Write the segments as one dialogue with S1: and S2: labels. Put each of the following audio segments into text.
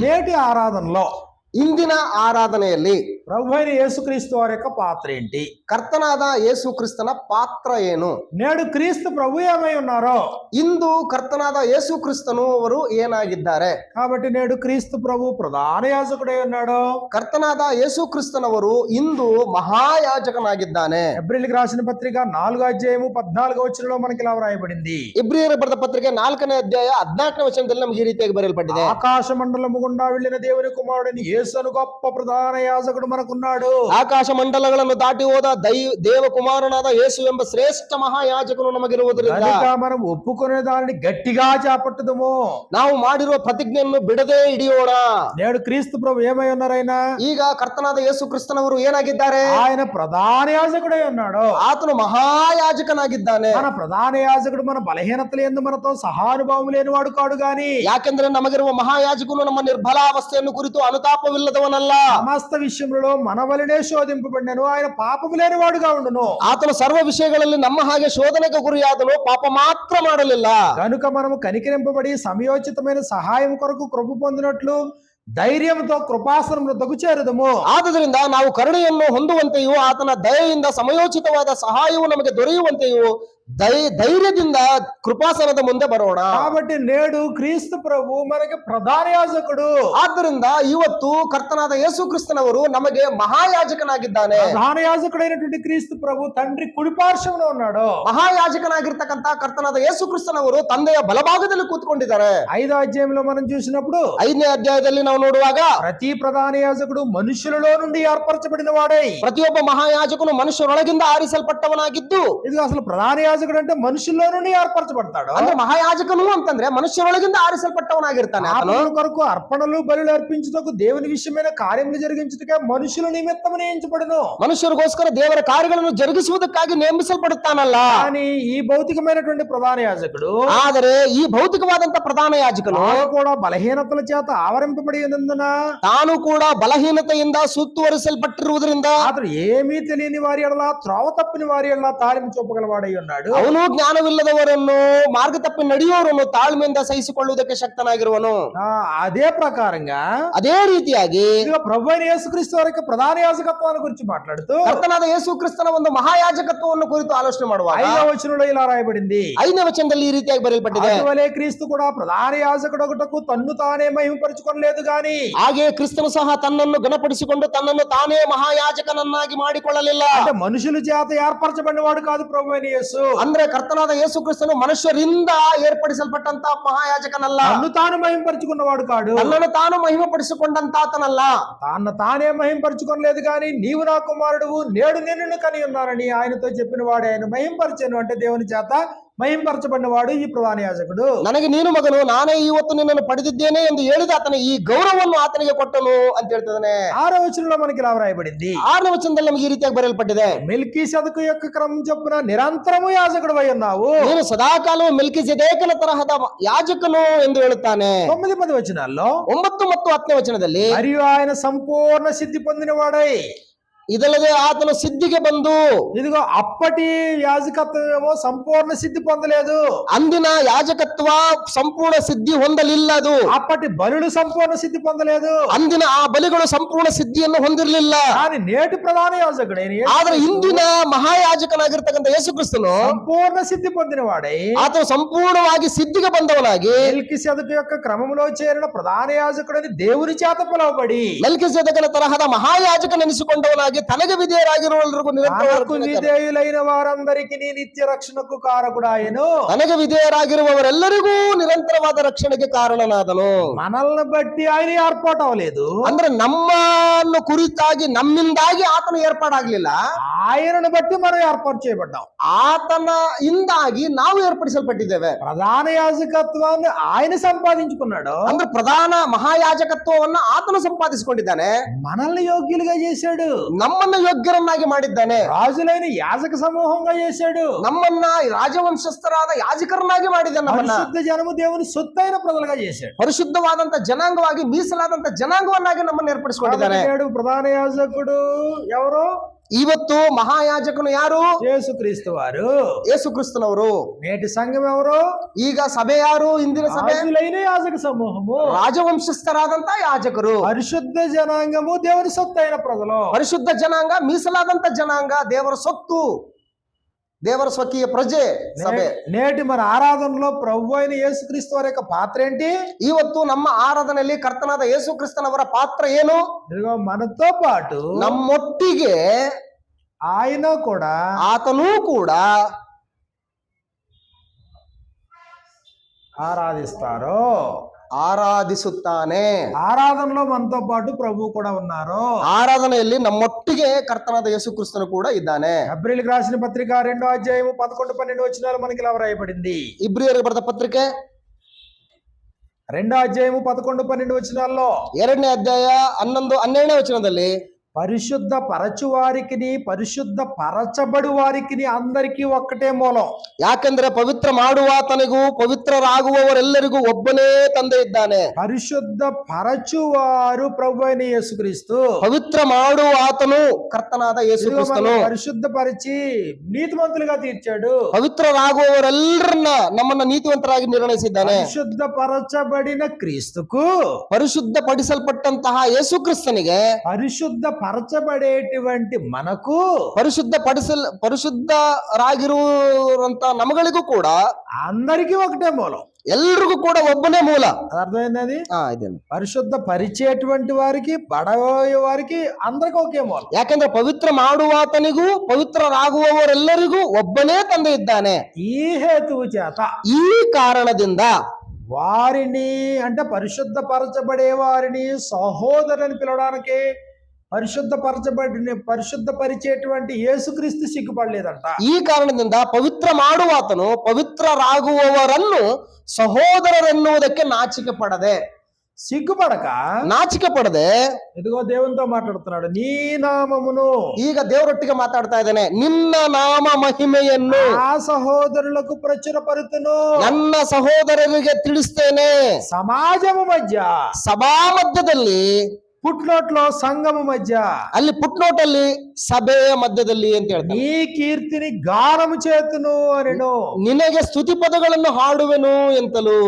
S1: నేటి ఆరాధనలో
S2: ಇಂದಿನ ಆರಾಧನೆಯಲ್ಲಿ
S1: ప్రభు అయిన యేసుక్రీస్తు వారి యొక్క పాత్ర ఏంటి
S2: ಕರ್ತನಾದ ಯೇಸು ಕ್ರಿಸ್ತನ ಪಾತ್ರ ಏನು
S1: నేడు క్రీస్తు ప్రభు ఏమై ఉన్నారో
S2: ಇಂದು ಕರ್ತನಾದ ಯೇಸು ಕ್ರಿಸ್ತನು ಅವರು ಏನಾಗಿದ್ದಾರೆ
S1: కాబట్టి నేడు క్రీస్తు ప్రభు ప్రధాన యాజకుడై ఉన్నాడు
S2: ಕರ್ತನಾದ ಯೇಸು ಕ್ರಿಸ್ತನವರು ಇಂದು ಮಹಾಯಾಜಕನಾಗಿದ್ದಾನೆ
S1: ఎబ్రిల్కి రాసిన పత్రిక నాలుగో అధ్యాయము పద్నాలుగో వచ్చినలో మనకి ఇలా వ్రాయబడింది
S2: ಇಬ್ರಿಯರ ಬರೆದ ಪತ್ರಿಕೆ ನಾಲ್ಕನೇ ಅಧ್ಯಾಯ ಹದಿನಾಲ್ಕನೇ ವಚನದಲ್ಲಿ ನಮಗೆ ಈ ರೀತಿಯಾಗಿ ಬರೆಯಲ್ಪಟ್ಟಿದೆ
S1: ఆకాశ మండలము గుండా వెళ్ళిన దేవుని కుమారుడిని యేసును గొప్ప ప్రధాన యాజకుడు మనకున్నాడు
S2: ಆಕಾಶ ಮಂಡಲಗಳನ್ನು ದಾಟಿ ಹೋದ ದೈ ದೇವಕುಮಾರನಾದ ಯೇಸು ಎಂಬ ಶ್ರೇಷ್ಠ ಮಹಾಯಾಜಕನು ನಮಗಿರುವುದರಿಂದ
S1: కనుక మనం ఒప్పుకునే దానిని గట్టిగా చేపట్టుదము
S2: ನಾವು ಮಾಡಿರುವ ಪ್ರತಿಜ್ಞೆಯನ್ನು ಬಿಡದೆ ಹಿಡಿಯೋಣ
S1: నేడు క్రీస్తు ప్రభు ఏమై ఉన్నారైనా
S2: ಈಗ ಕರ್ತನಾದ ಯೇಸು ಕ್ರಿಸ್ತನವರು ಏನಾಗಿದ್ದಾರೆ
S1: ఆయన ప్రధాన యాజకుడై ఉన్నాడు
S2: ಆತನು ಮಹಾಯಾಜಕನಾಗಿದ್ದಾನೆ
S1: మన ప్రధాన యాజకుడు మన బలహీనతలు ఎందు మనతో సహానుభావం లేని వాడు కాడు గాని
S2: ಯಾಕೆಂದ್ರೆ ನಮಗಿರುವ ಮಹಾಯಾಜಕನು ನಮ್ಮ ನಿರ್ಬಲಾವಸ್ಥೆಯನ್ನು ಕುರಿತು ಅನುತಾಪವಿಲ್ಲದವನಲ್ಲ
S1: సమస్త విషయములలో మన వలనే శోధింపబడినను ఆయన పాపము లేని వాడుగా ఉండును
S2: ಆತನು ಸರ್ವ ವಿಷಯಗಳಲ್ಲಿ ನಮ್ಮ ಹಾಗೆ ಶೋಧನೆಗೆ ಗುರಿಯಾದನು ಪಾಪ ಮಾತ್ರ ಮಾಡಲಿಲ್ಲ
S1: కనుక మనము కనికరింపబడి సమయోచితమైన సహాయం కొరకు కృప పొందినట్లు ధైర్యంతో కృపాసనములకు చేరుదము
S2: ಆದುದರಿಂದ ನಾವು ಕರುಣೆಯನ್ನು ಹೊಂದುವಂತೆಯೂ ಆತನ ದಯೆಯಿಂದ ಸಮಯೋಚಿತವಾದ ಸಹಾಯವು ನಮಗೆ ದೊರೆಯುವಂತೆಯೂ ದೈ ಧೈರ್ಯದಿಂದ ಕೃಪಾಸನದ ಮುಂದೆ ಬರೋಣ
S1: కాబట్టి నేడు క్రీస్తు ప్రభు మనకి ప్రధాన యాజకుడు
S2: ಆದ್ದರಿಂದ ಇವತ್ತು ಕರ್ತನಾದ ಯೇಸು ಕ್ರಿಸ್ತನವರು ನಮಗೆ ಮಹಾಯಾಜಕನಾಗಿದ್ದಾನೆ
S1: ప్రధాన యాజకుడైనటువంటి క్రీస్తు ప్రభు తండ్రి కుడిపార్శ్వంలో ఉన్నాడు
S2: ಮಹಾಯಾಜಕನಾಗಿರ್ತಕ್ಕಂತ ಕರ್ತನಾದ ಯೇಸು ಕ್ರಿಸ್ತನವರು ತಂದೆಯ ಬಲಭಾಗದಲ್ಲಿ ಕೂತ್ಕೊಂಡಿದ್ದಾರೆ
S1: ఐదో అధ్యాయంలో మనం చూసినప్పుడు
S2: ಐದನೇ ಅಧ್ಯಾಯದಲ್ಲಿ ನಾವು ನೋಡುವಾಗ
S1: ప్రతి ప్రధాన యాజకుడు మనుషులలో నుండి ఏర్పరచబడిన వాడై
S2: ಪ್ರತಿಯೊಬ್ಬ ಮಹಾಯಾಜಕನು ಮನುಷ್ಯರೊಳಗಿಂದ ಆರಿಸಲ್ಪಟ್ಟವನಾಗಿದ್ದು
S1: ఇది అసలు ప్రధాన యాజకుడు అంటే మనుషుల్లో నుండి ఏర్పరచబడతాడు
S2: ಅಂದ್ರೆ ಮಹಾಯಾಜಕನು ಅಂತಂದ್ರೆ ಮನುಷ್ಯರೊಳಗಿಂದ ಆರಿಸಲ್ಪಟ್ಟವನಾಗಿರ್ತಾನೆ ಆತನು
S1: పాపముల కొరకు అర్పణలు బలులు అర్పించుటకు దేవుని విషయమైన కార్యములు జరిగించుటకే మనుషుల నిమిత్తం నియమించబడును
S2: ಮನುಷ್ಯರಿಗೋಸ್ಕರ ದೇವರ ಕಾರ್ಯಗಳನ್ನು ಜರುಗಿಸುವುದಕ್ಕಾಗಿ ನೇಮಿಸಲ್ಪಡುತ್ತಾನಲ್ಲ
S1: కానీ ఈ భౌతికమైనటువంటి ప్రధాన యాజకుడు
S2: ಆದರೆ ಈ ಭೌತಿಕವಾದಂತ ಪ್ರಧಾನ ಯಾಜಕನು
S1: తాను కూడా బలహీనతల చేత ఆవరింపబడి ఉన్నందున
S2: ತಾನು ಕೂಡ ಬಲಹೀನತೆಯಿಂದ ಸುತ್ತುವರಿಸಲ್ಪಟ್ಟಿರುವುದರಿಂದ
S1: అతడు ఏమీ తెలియని వారి ఎడలా త్రోవ తప్పిన వారి ఎడలా తాలింపు చూపగలవాడై ఉన్నాడు
S2: ಅವನು ಜ್ಞಾನವಿಲ್ಲದವರನ್ನು ಮಾರ್ಗ ತಪ್ಪಿ ನಡೆಯುವವರನ್ನು ತಾಳ್ಮೆಯಿಂದ ಸಹಿಸಿಕೊಳ್ಳುವುದಕ್ಕೆ ಶಕ್ತನಾಗಿರುವನು
S1: ఆ, అదే ప్రకారంగా
S2: ಅದೇ ರೀತಿಯಾಗಿ
S1: ఇదిగో ప్రభు అయిన యేసుక్రీస్తు వారికి ప్రధాన యాజకత్వాన్ని గురించి మాట్లాడుతూ
S2: ಕರ್ತನಾದ ಯೇಸು ಕ್ರಿಸ್ತನ ಒಂದು ಮಹಾಯಾಜಕತ್ವವನ್ನು ಕುರಿತು ಆಲೋಚನೆ ಮಾಡುವಾಗ
S1: ఐదవ వచనంలో ఇలా రాయబడింది
S2: ಐದನೇ ವಚನದಲ್ಲಿ ಈ ರೀತಿಯಾಗಿ ಬರೆಯಲ್ಪಟ್ಟಿದೆ
S1: అటువలే క్రీస్తు కూడా ప్రధాన యాజకుడొకటకు తన్ను తానే మహిమపరచుకోలేదు గాని
S2: ಹಾಗೆ ಕ್ರಿಸ್ತನು ಸಹ ತನ್ನನ್ನು ಗಣಪಡಿಸಿಕೊಂಡು ತನ್ನನ್ನು ತಾನೇ ಮಹಾಯಾಜಕನನ್ನಾಗಿ ಮಾಡಿಕೊಳ್ಳಲಿಲ್ಲ
S1: అంటే మనుషుల చేత ఏర్పరచబడిన వాడు కాదు ప్రభు అయిన యేసు
S2: ಅಂದ್ರೆ ಕರ್ತನಾದ ಯೇಸು ಕ್ರಿಸ್ತನು ಮನುಷ್ಯರಿಂದ ಏರ್ಪಡಿಸಲ್ಪಟ್ಟಂತ ಮಹಾಯಾಜಕನಲ್ಲ
S1: తన్ను తాను మహిమపరచుకున్నవాడు కాడు
S2: ತನ್ನನ್ನು ತಾನು ಮಹಿಮೆ ಪಡಿಸಿಕೊಂಡಂತ ಆತನಲ್ಲ
S1: తాను తానే మహింపరచుకోలేదు కానీ నీవు నా కుమారుడు నేడు నిన్ను కని ఉన్నారని ఆయనతో చెప్పిన వాడు ఆయన మహింపరచాను అంటే దేవుని చేత మహింపరచబడిన వాడు ఈ ప్రధాన యాజకుడు
S2: ನನಗೆ ನೀನು ಮಗನು ನಾನೇ ಇವತ್ತು ನಿನ್ನನ್ನು ಪಡೆದಿದ್ದೇನೆ ಎಂದು ಹೇಳಿದ ಆತನ ಈ ಗೌರವವನ್ನು ಆತನಿಗೆ ಕೊಟ್ಟನು ಅಂತ ಹೇಳ್ತಿದ್ದಾನೆ
S1: ఆరో వచనంలో మనకి ఇలా వ్రాయబడింది
S2: ಆರನೇ ವಚನದಲ್ಲಿ ನಮಗೆ ಈ ರೀತಿಯಾಗಿ ಬರೆಯಲ್ಪಟ್ಟಿದೆ
S1: మిల్కీ సదకు యొక్క క్రమం చొప్పున నిరంతరము యాజకుడు అయి ఉన్నావు
S2: ನೀನು ಸದಾಕಾಲವು ಮೆಲ್ಕಿ ಜದೇಕನ ತರಹದ ಯಾಜಕನು ಎಂದು ಹೇಳುತ್ತಾನೆ
S1: తొమ్మిది పది వచనాల్లో
S2: ಒಂಬತ್ತು ಮತ್ತು ಹತ್ತನೇ ವಚನದಲ್ಲಿ
S1: మరియు ఆయన సంపూర్ణ సిద్ధి పొందిన వాడై
S2: ಇದಲ್ಲದೆ ಆತನು ಸಿದ್ಧಿಗೆ ಬಂದು
S1: ఇదిగో అప్పటి యాజకత్వం ఏమో సంపూర్ణ సిద్ధి పొందలేదు
S2: ಅಂದಿನ ಯಾಜಕತ್ವ ಸಂಪೂರ್ಣ ಸಿದ್ಧಿ ಹೊಂದಲಿಲ್ಲ ಅದು
S1: అప్పటి బలుడు సంపూర్ణ సిద్ధి పొందలేదు
S2: ಅಂದಿನ ಆ ಬಲಿಗಳು ಸಂಪೂರ್ಣ ಸಿದ್ಧಿಯನ್ನು ಹೊಂದಿರಲಿಲ್ಲ
S1: కానీ నేటి ప్రధాన యాజకుడు ఆయన యేసు
S2: ಆದ್ರೆ ಇಂದಿನ ಮಹಾಯಾಜಕನಾಗಿರ್ತಕ್ಕಂಥ ಯೇಸು ಕ್ರಿಸ್ತನು
S1: సంపూర్ణ సిద్ధి పొందిన వాడై
S2: ಆತನು ಸಂಪೂರ್ಣವಾಗಿ ಸಿದ್ಧಿಗೆ ಬಂದವನಾಗಿ
S1: మిల్కి సదకు యొక్క క్రమంలో చేరిన ప్రధాన యాజకుడని దేవుని చేత పిలువబడి
S2: ಮೆಲ್ಕಿಸೆದಕನ ತರಹದ ಮಹಾಯಾಜಕನೆನಿಸಿಕೊಂಡವನಾಗಿ ತನಗೆ ವಿಧೇಯರಾಗಿರುವವರಿಗೂ
S1: తనకు
S2: ನಿರಂತರ
S1: విధేయులైన వారందరికి నీ నిత్య రక్షణకు కారకుడాయను
S2: ತನಗೆ ವಿಧೇಯರಾಗಿರುವವರೆಲ್ಲರಿಗೂ ನಿರಂತರವಾದ ರಕ್ಷಣೆಗೆ ಕಾರಣನಾದನು
S1: మనల్ని బట్టి ఆయన ఏర్పాటు అవ్వలేదు
S2: ಅಂದ್ರೆ ನಮ್ಮನ್ನು ಕುರಿತಾಗಿ ನಮ್ಮಿಂದಾಗಿ ಆತನು ಏರ್ಪಾಡಾಗ್ಲಿಲ್ಲ
S1: ఆయనను బట్టి మనం ఏర్పాటు చేయబడ్డాం
S2: ಆತನ ಇಂದಾಗಿ ನಾವು ಏರ್ಪಡಿಸಲ್ಪಟ್ಟಿದ್ದೇವೆ
S1: ప్రధాన యాజకత్వాన్ని ఆయన సంపాదించుకున్నాడు
S2: ಅಂದ್ರೆ ಪ್ರಧಾನ ಮಹಾಯಾಜಕತ್ವವನ್ನ ಆತನು ಸಂಪಾದಿಸಿಕೊಂಡಿದ್ದಾನೆ
S1: మనల్ని యోగ్యులుగా చేశాడు
S2: ನಮ್ಮನ್ನ ಯೋಗ್ಯರನ್ನಾಗಿ ಮಾಡಿದ್ದಾನೆ
S1: రాజులైన యాజక సమూహంగా చేశాడు
S2: ನಮ್ಮನ್ನ ರಾಜವಂಶಸ್ಥರಾದ ಯಾಜಕರನ್ನಾಗಿ ಮಾಡಿದ್ದಾನೆ ನಮ್ಮನ್ನ
S1: పరిశుద్ధ జనము దేవుని సొత్తైన ప్రజలుగా చేశాడు
S2: ಪರಿಶುದ್ಧವಾದಂತ ಜನಾಂಗವಾಗಿ ಮೀಸಲಾದಂತ ಜನಾಂಗವನ್ನಾಗಿ ನಮ್ಮನ್ನ ಏರ್ಪಡಿಸಿಕೊಂಡಿದ್ದಾನೆ
S1: కాబట్టి నేడు ప్రధాన యాజకుడు ఎవరు
S2: ಇವತ್ತು ಮಹಾಯಾಜಕನು ಯಾರು
S1: ಯೇಸು ಕ್ರಿಸ್ತವಾರು
S2: ಯೇಸು ಕ್ರಿಸ್ತನವರು
S1: ನೇಟಿ ಸಂಘಂ ಅವರು
S2: ಈಗ ಸಭೆ ಯಾರು ಹಿಂದಿನ
S1: ಸಭೆ ಯಾಜಕ ಸಮೂಹವು
S2: ರಾಜವಂಶಸ್ಥರಾದಂತ ಯಾಜಕರು
S1: ಪರಿಶುದ್ಧ ಜನಾಂಗವು ದೇವರ ಸೊತ್ತೈನ ಪ್ರಜಲು
S2: ಪರಿಶುದ್ಧ ಜನಾಂಗ ಮೀಸಲಾದಂತ ಜನಾಂಗ ದೇವರ ಸೊತ್ತು ದೇವರ ಸ್ವಕೀಯ ಪ್ರಜೆ ಸಭೆ
S1: నే- నేటి మన ఆరాధనలో ప్రభు అయిన యేసుక్రీస్తు వారి యొక్క పాత్ర ఏంటి
S2: ಇವತ್ತು ನಮ್ಮ ಆರಾಧನೆಯಲ್ಲಿ ಕರ್ತನಾದ ಯೇಸು ಕ್ರಿಸ್ತನವರ ಪಾತ್ರ ಏನು
S1: ఇదిగో మనతో పాటు
S2: ನಮ್ಮೊಟ್ಟಿಗೆ
S1: ఆయన కూడా
S2: ಆತನೂ ಕೂಡ
S1: ఆరాధిస్తారు
S2: ಆರಾಧಿಸುತ್ತಾನೆ
S1: ఆరాధనలో మనతో పాటు ప్రభు కూడా ఉన్నారు
S2: ಆರಾಧನೆಯಲ್ಲಿ ನಮ್ಮೊಟ್ಟಿಗೆ ಕರ್ತನಾದ ಯೇಸು ಕ್ರಿಸ್ತನು ಕೂಡ ಇದ್ದಾನೆ
S1: అబ్రిల్కి రాసిన పత్రిక రెండో అధ్యాయము పదకొండు పన్నెండు వచ్చినాలు మనకి ఇలా వ్రాయబడింది
S2: ಇಬ್ರಿಯರಿಗೆ ಬರೆದ ಪತ್ರಿಕೆ
S1: రెండో అధ్యాయము పదకొండు పన్నెండు వచనాల్లో
S2: ಎರಡನೇ ಅಧ್ಯಾಯ ಹನ್ನೊಂದು ಹನ್ನೆರಡನೇ ವಚನದಲ್ಲಿ
S1: పరిశుద్ధ పరచు వారికి పరిశుద్ధ పరచబడు వారికి అందరికీ ఒక్కటే మూలం
S2: ಯಾಕೆಂದ್ರೆ ಪವಿತ್ರ ಮಾಡುವಾತನಿಗೂ ಪವಿತ್ರರಾಗುವವರೆಲ್ಲರಿಗೂ ಒಬ್ಬನೇ ತಂದೆ ಇದ್ದಾನೆ
S1: పరిశుద్ధ పరచువారు ప్రభు అయిన యేసుక్రీస్తు
S2: ಪವಿತ್ರ ಮಾಡುವ ಆತನು ಕರ್ತನಾದ ಯೇಸು
S1: ఇదిగో
S2: ಕ್ರಿಸ್ತನು
S1: మనల్ని పరిశుద్ధపరిచి నీతిమంతులుగా తీర్చాడు
S2: ಪವಿತ್ರರಾಗುವವರೆಲ್ಲರನ್ನ ನಮ್ಮನ್ನ ನೀತಿವಂತರಾಗಿ ನಿರ್ಣಯಿಸಿದ್ದಾನೆ
S1: పరిశుద్ధ పరచబడిన క్రీస్తుకు
S2: ಪರಿಶುದ್ಧ ಪಡಿಸಲ್ಪಟ್ಟಂತಹ ಯೇಸು ಕ್ರಿಸ್ತನಿಗೆ
S1: పరిశుద్ధ పరచబడేటువంటి మనకు
S2: ಪರಿಶುದ್ಧ ಪಡಿಸಲ್ ಪರಿಶುದ್ಧರಾಗಿರುವಂತ ನಮಗಳಿಗೂ ಕೂಡ
S1: అందరికీ ఒకటే మూలం
S2: ಎಲ್ರಿಗೂ ಕೂಡ ಒಬ್ಬನೇ ಮೂಲ
S1: అది అర్థమైంది
S2: ಹಾ ಇದೇನು
S1: పరిశుద్ధ పరిచేటువంటి వారికి పడబోయే వారికి అందరికీ ఒకే మూలం
S2: ಯಾಕೆಂದ್ರೆ ಪವಿತ್ರ ಮಾಡುವಾತನಿಗೂ ಪವಿತ್ರರಾಗುವವರೆಲ್ಲರಿಗೂ ಒಬ್ಬನೇ ತಂದೆ ಇದ್ದಾನೆ
S1: ఈ హేతువు చేత
S2: ಈ ಕಾರಣದಿಂದ
S1: వారిని అంటే పరిశుద్ధ పరచబడే వారిని సహోదరుని పిలవడానికి పరిశుద్ధ పరచబడిన పరిశుద్ధ పరిచేటువంటి యేసుక్రీస్తు సిగ్గుపడలేదంట
S2: ಈ ಕಾರಣದಿಂದ ಪವಿತ್ರ ಮಾಡುವಾತನು ಪವಿತ್ರರಾಗುವವರನ್ನು ಸಹೋದರರೆನ್ನುವುದಕ್ಕೆ ನಾಚಿಕೆ ಪಡದೆ
S1: సిగ్గుపడక
S2: ನಾಚಿಕೆ ಪಡದೆ
S1: ఇదిగో దేవునితో మాట్లాడుతున్నాడు నీ నామమును
S2: ಈಗ ದೇವರೊಟ್ಟಿಗೆ ಮಾತಾಡ್ತಾ ಇದ್ದೇನೆ ನಿನ್ನ ನಾಮ ಮಹಿಮೆಯನ್ನು
S1: ఆ సహోదరులకు ప్రచురపరుతును
S2: ನನ್ನ ಸಹೋದರರಿಗೆ ತಿಳಿಸ್ತೇನೆ
S1: సమాజము మధ్య
S2: ಸಭಾ ಮಧ್ಯದಲ್ಲಿ
S1: పుట్టినట్లో సంఘము మధ్య
S2: ಅಲ್ಲಿ ಪುಟ್ನೋಟಲ್ಲಿ ಸಭೆಯ ಮಧ್ಯದಲ್ಲಿ ಅಂತ ಹೇಳ್ತಾರೆ
S1: నీ కీర్తిని గానము చేతును అనెను
S2: ನಿನಗೆ ಸ್ತುತಿ ಪದಗಳನ್ನು ಹಾಡುವೆನು ಎಂತಲೂ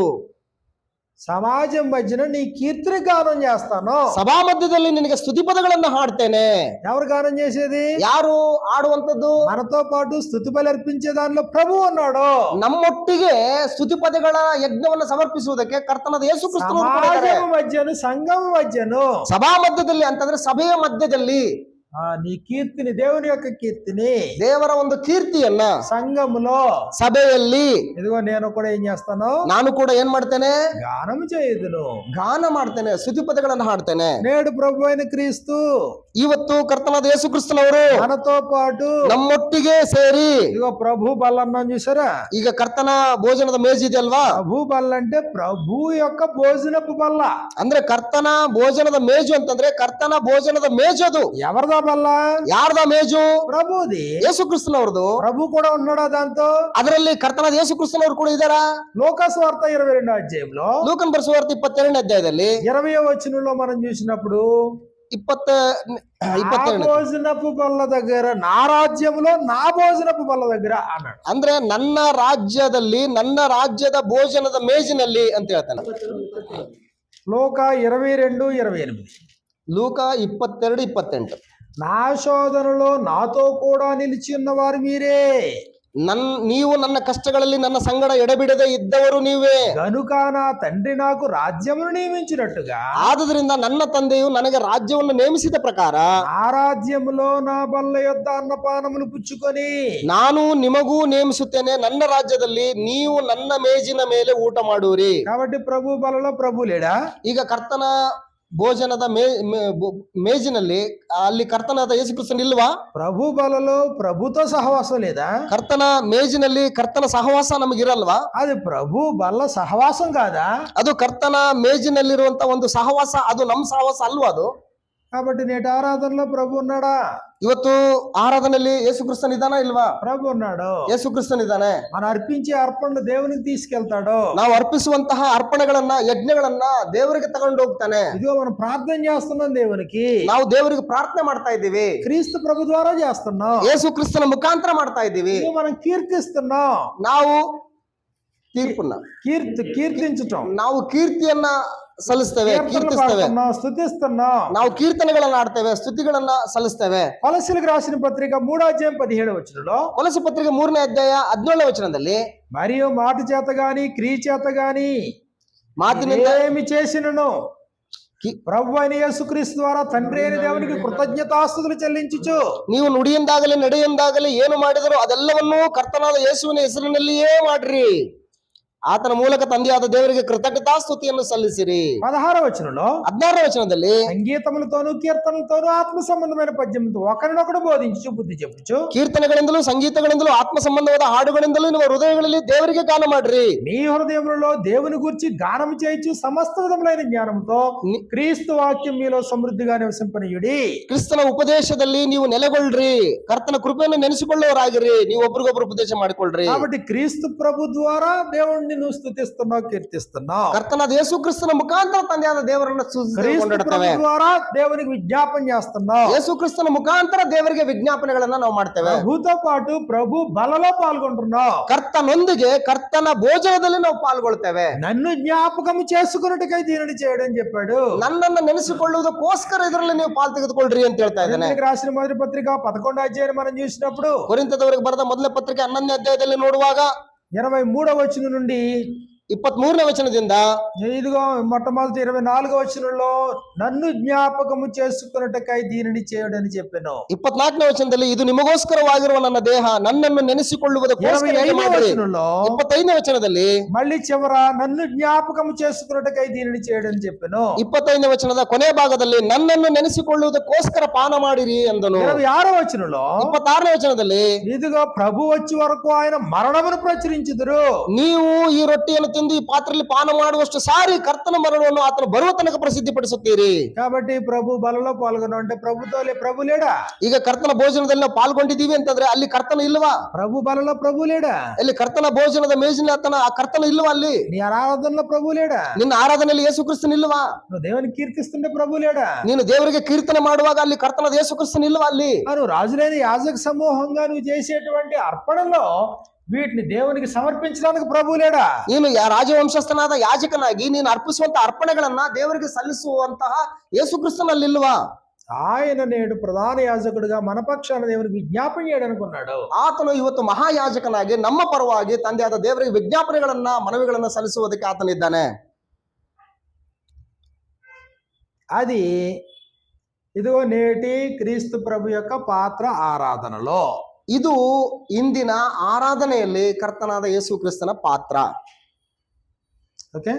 S1: సమాజం మధ్యన నీ కీర్తిని గానం చేస్తాను
S2: ಸಭಾ ಮಧ್ಯದಲ್ಲಿ ನಿನಗೆ ಸ್ತುತಿ ಪದಗಳನ್ನು ಹಾಡ್ತೇನೆ
S1: ఎవరు గానం చేసేది
S2: ಯಾರು ಆಡುವಂತದ್ದು
S1: మనతో పాటు స్థుతి బలి అర్పించే దానిలో ప్రభు ఉన్నాడు
S2: ನಮ್ಮೊಟ್ಟಿಗೆ ಸ್ತುತಿ ಪದಗಳ ಯಜ್ಞವನ್ನು ಸಮರ್ಪಿಸುವುದಕ್ಕೆ ಕರ್ತನದ ಯೇಸು ಕ್ರಿಸ್ತನು ಕೂಡ ಇದ್ದಾರೆ.
S1: సమాజము మధ్యను సంఘము మధ్యను
S2: ಸಭಾ ಮಧ್ಯದಲ್ಲಿ ಅಂತಂದ್ರೆ ಸಭೆಯ ಮಧ್ಯದಲ್ಲಿ
S1: ఆ నీ కీర్తిని దేవుని యొక్క కీర్తిని
S2: ದೇವರ ಒಂದು ಕೀರ್ತಿಯನ್ನ
S1: సంఘములో
S2: ಸಭೆಯಲ್ಲಿ
S1: ఇదిగో నేను కూడా ఏం చేస్తాను
S2: ನಾನು ಕೂಡ ಏನ್ ಮಾಡ್ತೇನೆ
S1: గానం చేయుదును
S2: ಗಾನ ಮಾಡ್ತೇನೆ ಸ್ತುತಿ ಪದಗಳನ್ನು ಹಾಡ್ತೇನೆ
S1: నేడు ప్రభు అయిన క్రీస్తు
S2: ಇವತ್ತು ಕರ್ತನಾದ ಯೇಸು ಕ್ರಿಸ್ತನವರು
S1: మనతో పాటు
S2: ನಮ್ಮೊಟ್ಟಿಗೆ ಸೇರಿ
S1: ఇదిగో ప్రభు బల్ల అన్నాం చూసారా
S2: ಈಗ ಕರ್ತನ ಭೋಜನದ ಮೇಜಿದೆ ಅಲ್ವಾ
S1: ప్రభు బల్ల అంటే ప్రభు యొక్క భోజనపు బల్ల
S2: ಅಂದ್ರೆ ಕರ್ತನ ಭೋಜನದ ಮೇಜು ಅಂತಂದ್ರೆ ಕರ್ತನ ಭೋಜನದ ಮೇಜು ಅದು
S1: ఎవరిదా బల్ల
S2: ಯಾರ್ದ ಮೇಜು
S1: ప్రభుది
S2: ಯೇಸು ಕ್ರಿಸ್ತನವ್ರದು
S1: ప్రభు కూడా ఉన్నాడా దాంతో
S2: ಅದರಲ್ಲಿ ಕರ್ತನಾದ ಯೇಸು ಕ್ರಿಸ್ತನವ್ರು ಕೂಡ ಇದ್ದಾರಾ
S1: లోకాసు వార్త ఇరవై రెండో అధ్యాయంలో
S2: ಲೂಕನ್ ಬರೆಸುವಾರ್ಥ ಇಪ್ಪತ್ತೆರಡನೇ ಅಧ್ಯಾಯದಲ್ಲಿ
S1: ఇరవై వచనంలో మనం చూసినప్పుడు
S2: ಇಪ್ಪತ್ತ
S1: నా
S2: ಇಪ್ಪತ್ತೆರಡನೇ
S1: భోజనపు బల్ల దగ్గర నా రాజ్యంలో నా భోజనపు బల్ల దగ్గర అన్నాడు
S2: ಅಂದ್ರೆ ನನ್ನ ರಾಜ್ಯದಲ್ಲಿ ನನ್ನ ರಾಜ್ಯದ ಭೋಜನದ ಮೇಜಿನಲ್ಲಿ ಅಂತ ಹೇಳ್ತಾನೆ
S1: లోక ఇరవై రెండు ఇరవై ఎనిమిది
S2: ಲೂಕ ಇಪ್ಪತ್ತೆರಡು ಇಪ್ಪತ್ತೆಂಟು
S1: ನಾಶೋದರಳೋ ನಾತೋ ಕೂಡ ನಿಲಿಚಿಯನ್ನವಾರು ವೀರೇ
S2: ನನ್ನ ನೀವು ನನ್ನ ಕಷ್ಟಗಳಲ್ಲಿ ನನ್ನ ಸಂಗಡ ಎಡೆಬಿಡದೆ ಇದ್ದವರು ನೀವೇ.
S1: ಅನುಕಾನ ತಂಡ್ರಿ ನಾಕು ರಾಜ್ಯಮನು ನೀವೆಂಚು
S2: ನಟ್ಟು ನನ್ನ ತಂದೆಯು ನನಗೆ ರಾಜ್ಯವನ್ನು ನೇಮಿಸಿದ ಪ್ರಕಾರ
S1: ಆ ರಾಜ್ಯಮುಲೋ ನಾ ಬಲ್ಲಯೋದ ಅನ್ನಪ್ಪ ನಮ್ಮನ್ನು ಪುಚ್ಚುಕೊನಿ.
S2: ನಾನು ನಿಮಗೂ ನೇಮಿಸುತ್ತೇನೆ ನನ್ನ ರಾಜ್ಯದಲ್ಲಿ ನೀವು ನನ್ನ ಮೇಜಿನ ಮೇಲೆ ಊಟ ಮಾಡುವರಿ.
S1: ನಾವಡ್ಡಿ ಪ್ರಭು ಬಲ್ಲಳೋ ಪ್ರಭು ಲೇಣಾ
S2: ಈಗ ಕರ್ತನ ಭೋಜನದ ಮೇ ಮೇ- ಬೊ- ಮೇಜಿನಲ್ಲಿ ಅಲ್ಲಿ ಕರ್ತನಾದ ಯೇಸು ಕ್ರಿಸ್ತನ್ ಇಲ್ವಾ
S1: ప్రభు బలలో ప్రభుతో సహవాసం లేదా
S2: ಕರ್ತನ ಮೇಜಿನಲ್ಲಿ ಕರ್ತನ ಸಹವಾಸ ನಮಗಿರಲ್ವಾ
S1: అది ప్రభు బల్ల సహవాసం కాదా
S2: ಅದು ಕರ್ತನ ಮೇಜಿನಲ್ಲಿರುವಂತ ಒಂದು ಸಹವಾಸ ಅದು ನಮ್ಮ ಸಹವಾಸ ಅಲ್ವಾ ಅದು
S1: కాబట్టి నేటి ఆరాధనలో ప్రభు ఉన్నాడా
S2: ಇವತ್ತು ಆರಾಧನೆಯಲ್ಲಿ ಯೇಸು ಕ್ರಿಸ್ತನ್ ಇದಾನ ಇಲ್ವಾ
S1: ప్రభు ఉన్నాడు
S2: ಯೇಸು ಕ್ರಿಸ್ತನ್ ಇದ್ದಾನೆ
S1: మనం అర్పించే అర్పణలు దేవునికి తీసుకెళ్తాడు
S2: ನಾವು ಅರ್ಪಿಸುವಂತಹ ಅರ್ಪಣೆಗಳನ್ನ ಯಜ್ಞಗಳನ್ನ ದೇವರಿಗೆ ತಗೊಂಡು ಹೋಗ್ತಾನೆ
S1: ఇదిగో మనం ప్రార్థన చేస్తున్నాం దేవునికి
S2: ನಾವು ದೇವರಿಗೆ ಪ್ರಾರ್ಥನೆ ಮಾಡ್ತಾ ಇದ್ದೀವಿ
S1: క్రీస్తు ప్రభు ద్వారా చేస్తున్నాం
S2: ಯೇಸು ಕ್ರಿಸ್ತನ ಮುಖಾಂತರ ಮಾಡ್ತಾ ಇದ್ದೀವಿ
S1: ఇదిగో మనం కీర్తిస్తున్నాం
S2: ನಾವು ತೀರ್ಪನ್ನ
S1: కీర్తి కీర్తించటం
S2: ನಾವು ಕೀರ್ತಿಯನ್ನ ಸಲ್ಲಿಸ್ತೇವೆ
S1: కీర్తనలు
S2: ಕೀರ್ತಿಸ್ತೇವೆ
S1: పాడుతున్నాం స్థుతిస్తున్నాం
S2: ನಾವು ಕೀರ್ತನೆಗಳನ್ನ ಆಡ್ತೇವೆ ಸ್ತುತಿಗಳನ್ನ ಸಲ್ಲಿಸ್ತೇವೆ
S1: కొలసీలకు రాసిన పత్రిక మూడో అధ్యాయం పదిహేడు వచ్చినలో
S2: ಕೊಲಸ ಪತ್ರಿಕೆ ಮೂರನೇ ಅಧ್ಯಾಯ ಹದಿನೇಳನೇ ವಚನದಲ್ಲಿ
S1: మరియు మాట చేత గాని క్రియ చేత గాని
S2: ಮಾತಿನಿಂದ
S1: ఏమి చేసినను
S2: కి-
S1: ప్రభు అయిన యేసుక్రీస్తు ద్వారా తండ్రి అయిన దేవునికి కృతజ్ఞతాస్తుతులు చెల్లించుచు
S2: ನೀವು ನುಡಿಯಿಂದಾಗಲಿ ನಡೆಯಿಂದಾಗಲಿ ಏನು ಮಾಡಿದರೂ ಅದೆಲ್ಲವನ್ನೂ ಕರ್ತನಾದ ಯೇಸುವಿನ ಹೆಸರಿನಲ್ಲಿಯೇ ಮಾಡ್ರಿ ಆತನ ಮೂಲಕ ತಂದೆಯಾದ ದೇವರಿಗೆ ಕೃತಜ್ಞತಾಸ್ತುತಿಯನ್ನು ಸಲ್ಲಿಸಿರಿ
S1: పదహార వచనంలో
S2: ಹದಿನಾರನೇ ವಚನದಲ್ಲಿ
S1: సంగీతములతోనూ కీర్తనలతోనూ ఆత్మ సంబంధమైన పద్యంతో ఒకరినొకడు బోధించు బుద్ధి చెప్పుచు
S2: ಕೀರ್ತನೆಗಳಿಂದಲೂ ಸಂಗೀತಗಳಿಂದಲೂ ಆತ್ಮ ಸಂಬಂಧವಾದ ಹಾಡುಗಳಿಂದಲೂ ನಿಮ್ಮ ಹೃದಯಗಳಲ್ಲಿ ದೇವರಿಗೆ ಗಾನ ಮಾಡ್ರಿ
S1: నీ హృదయములలో దేవుని గురించి గానం చేయొచ్చు సమస్త విధములైన జ్ఞానంతో
S2: ని-
S1: క్రీస్తు వాక్యం మీలో సమృద్ధిగా నివసింపనీయుడి
S2: ಕ್ರಿಸ್ತನ ಉಪದೇಶದಲ್ಲಿ ನೀವು ನೆಲೆಗೊಳ್ರಿ ಕರ್ತನ ಕೃಪೆಯನ್ನು ನೆನೆಸಿಕೊಳ್ಳುವರಾಗಿರಿ ನೀವು ಒಬ್ರಿಗೊಬ್ರು ಉಪದೇಶ ಮಾಡಿಕೊಳ್ಳ್ರಿ
S1: కాబట్టి క్రీస్తు ప్రభు ద్వారా దేవుణ్ణి నువ్వు స్థుతిస్తున్నావు కీర్తిస్తున్నావు
S2: ಕರ್ತನಾದ ಯೇಸು ಕ್ರಿಸ್ತನ ಮುಖಾಂತರ ತಂದೆಯಾದ ದೇವರನ್ನ
S1: క్రీస్తు
S2: ಕೊಂಡಾಡ್ತೇವೆ
S1: ప్రభు ద్వారా దేవునికి విజ్ఞాపన చేస్తున్నావు
S2: ಯೇಸು ಕ್ರಿಸ್ತನ ಮುಖಾಂತರ ದೇವರಿಗೆ ವಿಜ್ಞಾಪನೆಗಳನ್ನ ನಾವು ಮಾಡ್ತೇವೆ
S1: ప్రభుతో పాటు ప్రభు బలలో పాల్గొంటున్నావు
S2: ಕರ್ತನೊಂದಿಗೆ ಕರ್ತನ ಭೋಜನದಲ್ಲಿ ನಾವು ಪಾಲ್ಗೊಳ್ತೇವೆ
S1: నన్ను జ్ఞాపకం చేసుకున్నట్టుకై దీనిని చేయడం చెప్పాడు
S2: ನನ್ನನ್ನು ನೆನೆಸಿಕೊಳ್ಳುವುದಕ್ಕೋಸ್ಕರ ಇದರಲ್ಲಿ ನೀವು ಪಾಲ್ ತೆಗೆದುಕೊಳ್ಳ್ರಿ ಅಂತ ಹೇಳ್ತಾ ಇದ್ದಾನೆ
S1: కొరింథీయులకు రాసిన మొదటి పత్రిక పదకొండు అధ్యాయం మనం చూసినప్పుడు
S2: ಕೊರಿಂತದವರಿಗೆ ಬರೆದ ಮೊದಲ ಪತ್ರಿಕೆ ಹನ್ನೊಂದನೇ ಅಧ್ಯಾಯದಲ್ಲಿ ನೋಡುವಾಗ
S1: ఇరవై మూడవ వచనం నుండి
S2: ಇಪ್ಪತ್ತ್ ಮೂರನೇ ವಚನದಿಂದ
S1: ఇదిగో మొట్టమొదటి ఇరవై నాలుగో వచనంలో నన్ను జ్ఞాపకము చేసుకున్నట్టుకై దీనిని చేయడని చెప్పాను
S2: ಇಪ್ಪತ್ನಾಲ್ಕನೇ ವಚನದಲ್ಲಿ ಇದು ನಿಮಗೋಸ್ಕರವಾಗಿರುವ ನನ್ನ ದೇಹ ನನ್ನನ್ನು ನೆನೆಸಿಕೊಳ್ಳುವುದಕ್ಕೋಸ್ಕರ
S1: ఇరవై
S2: ಹೀಗೆ
S1: ఐదో
S2: ಮಾಡಿರಿ
S1: వచనంలో
S2: ಇಪ್ಪತ್ತೈದನೇ ವಚನದಲ್ಲಿ
S1: మళ్ళీ చివర నన్ను జ్ఞాపకం చేసుకున్నట్టుకై దీనిని చేయడని చెప్పాను
S2: ಇಪ್ಪತ್ತೈದನೇ ವಚನದ ಕೊನೆ ಭಾಗದಲ್ಲಿ ನನ್ನನ್ನು ನೆನೆಸಿಕೊಳ್ಳುವುದಕ್ಕೋಸ್ಕರ ಪಾನ ಮಾಡಿರಿ ಎಂದನು
S1: ఇరవై ఆరో వచనంలో
S2: ಇಪ್ಪತ್ತಾರನೇ ವಚನದಲ್ಲಿ
S1: ఇదిగో ప్రభు వచ్చి వరకు ఆయన మరణమును ప్రచురించుదురు
S2: ನೀವು ಈ ರೊಟ್ಟಿಯನ್ನು ತಿಂದು ಈ ಪಾತ್ರೆಯಲ್ಲಿ ಪಾನ ಮಾಡುವಷ್ಟು ಸಾರಿ ಕರ್ತನ ಮರಣವನ್ನು ಆತನ ಬರುವ ತನಕ ಪ್ರಸಿದ್ಧಿಪಡಿಸುತ್ತೀರಿ
S1: కాబట్టి ప్రభు బలలో పాల్గొన అంటే ప్రభుతో లే- ప్రభు లేడా
S2: ಈಗ ಕರ್ತನ ಭೋಜನದಲ್ಲಿ ನಾವು ಪಾಲ್ಗೊಂಡಿದ್ದೀವಿ ಅಂತಂದ್ರೆ ಅಲ್ಲಿ ಕರ್ತನ ಇಲ್ವಾ
S1: ప్రభు బలలో ప్రభు లేడా
S2: ಅಲ್ಲಿ ಕರ್ತನ ಭೋಜನದ ಮೇಜಿನ ಆತನ ಆ ಕರ್ತನ ಇಲ್ವಾ ಅಲ್ಲಿ
S1: నీ ఆరాధనలో ప్రభు లేడా
S2: ನಿನ್ನ ಆರಾಧನೆಯಲ್ಲಿ ಯೇಸು ಕ್ರಿಸ್ತನ್ ಇಲ್ವಾ
S1: నువ్వు దేవుని కీర్తిస్తుంటే ప్రభు లేడా
S2: ನೀನು ದೇವರಿಗೆ ಕೀರ್ತನೆ ಮಾಡುವಾಗ ಅಲ್ಲಿ ಕರ್ತನ ಯೇಸು ಕ್ರಿಸ್ತನ್ ಇಲ್ವಾ ಅಲ್ಲಿ
S1: ఆ నువ్వు రాజులైన యాజక సమూహంగా నువ్వు చేసేటువంటి అర్పణలో వీటిని దేవునికి సమర్పించడానికి ప్రభు లేడా
S2: ನೀನು ಯಾ- ರಾಜವಂಶಸ್ಥನಾದ ಯಾಜಕನಾಗಿ ನೀನು ಅರ್ಪಿಸುವಂತ ಅರ್ಪಣೆಗಳನ್ನ ದೇವರಿಗೆ ಸಲ್ಲಿಸುವಂತಹ ಯೇಸು ಕ್ರಿಸ್ತನಲ್ಲಿ ಇಲ್ವಾ
S1: ఆయన నేడు ప్రధాన యాజకుడిగా మన పక్షాన దేవునికి విజ్ఞాపన చేయడానికి ఉన్నాడు
S2: ಆತನು ಇವತ್ತು ಮಹಾಯಾಜಕನಾಗಿ ನಮ್ಮ ಪರವಾಗಿ ತಂದೆಯಾದ ದೇವರಿಗೆ ವಿಜ್ಞಾಪನೆಗಳನ್ನ ಮನವಿಗಳನ್ನ ಸಲ್ಲಿಸುವುದಕ್ಕೆ ಆತನಿದ್ದಾನೆ
S1: అది ఇదిగో నేటి క్రీస్తు ప్రభు యొక్క పాత్ర ఆరాధనలో
S2: ಇದು ಇಂದಿನ ಆರಾಧನೆಯಲ್ಲಿ ಕರ್ತನಾದ ಯೇಸು ಕ್ರಿಸ್ತನ ಪಾತ್ರ.
S1: ఓకే